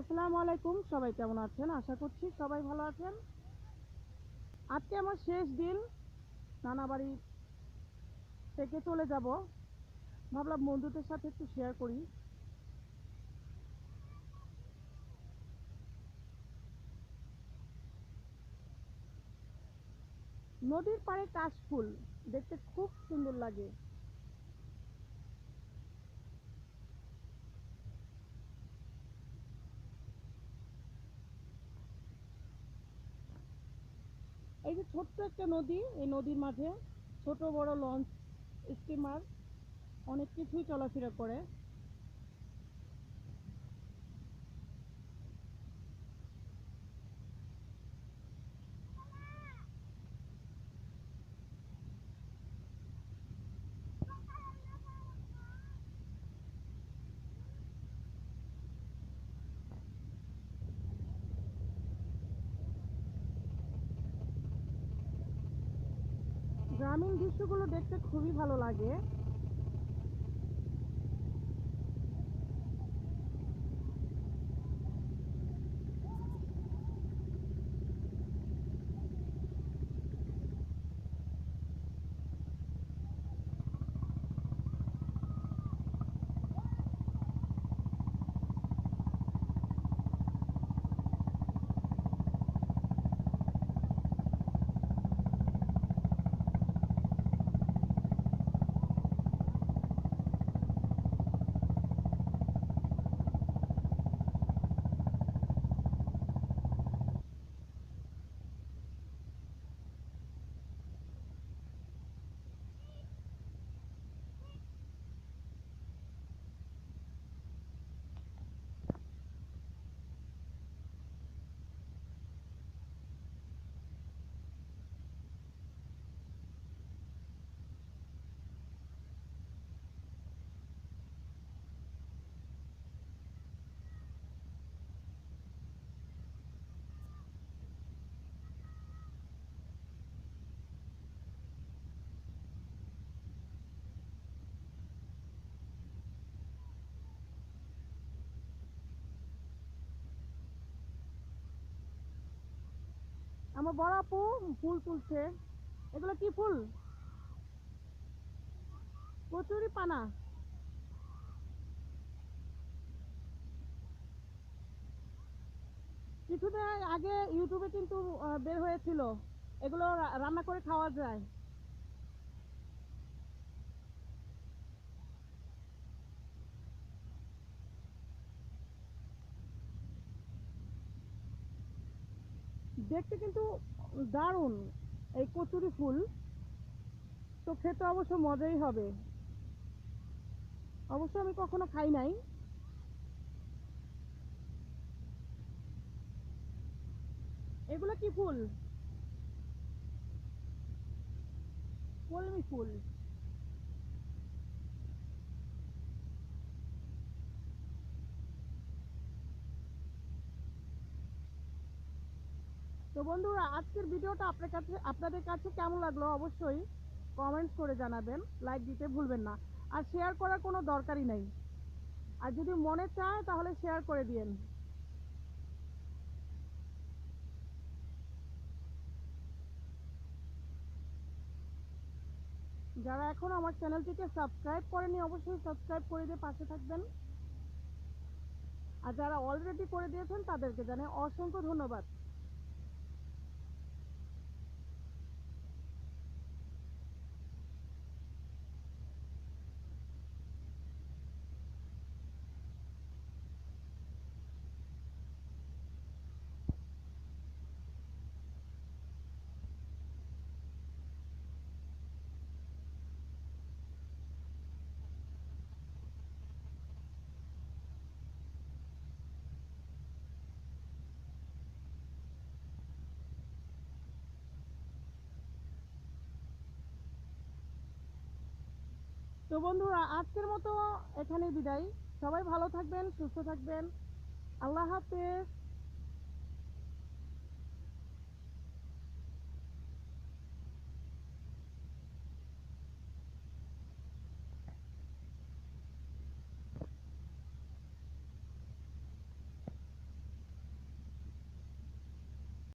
আসসালামু আলাইকুম, সবাই কেমন আছেন? আশা করছি সবাই ভালো আছেন। আজকে আমার শেষ দিন, নানা বাড়ি থেকে চলে যাব। ভাবলাম বন্ধুদের সাথে একটু শেয়ার করি। নদীর পাড়ে কাশফুল, দেখতে খুব সুন্দর লাগে। এই যে ছোট্ট একটা নদী, এই নদীর মাঝে ছোট বড় লঞ্চ স্টিমার অনেক কিছুই চলাফেরা করে। গ্রামীণ দৃশ্যগুলো দেখতে খুবই ভালো লাগে। আমার বড় আপু ফুল তুলছে। এগুলো কি ফুল? কচুরি পানা। কিছুদিন আগে ইউটিউবে কিন্তু বের হয়েছিল। এগুলো রান্না করে খাওয়া যায়। দেখতে কিন্তু দারুণ। এই কচুরি ফুল, তো খেতে অবশ্য মজাই হবে। অবশ্য আমি কখনো খাই নাই। এগুলো কি ফুল? কলমি ফুল। তো বন্ধুরা, আজকের ভিডিওটা আপনার কাছে, আপনাদের কাছে কেমন লাগল অবশ্যই কমেন্টস করে জানাবেন লাইক দিতে ভুলবেন না। আর শেয়ার করার কোনো দরকারই নেই। আর যদি মনে চায় তাহলে শেয়ার করে দিয়েন। যারা এখন আমার চ্যানেলটিকে সাবস্ক্রাইব করেনি, অবশ্যই সাবস্ক্রাইব করে দিয়ে পাশে থাকবেন। আর যারা অলরেডি করে দিয়েছেন, তাদেরকে জানাই অসংখ্য ধন্যবাদ। তো বন্ধুরা আজকের মতো এখানে বিদায়। সবাই ভালো থাকবেন সুস্থ থাকবেন। আল্লাহ হাফেজ।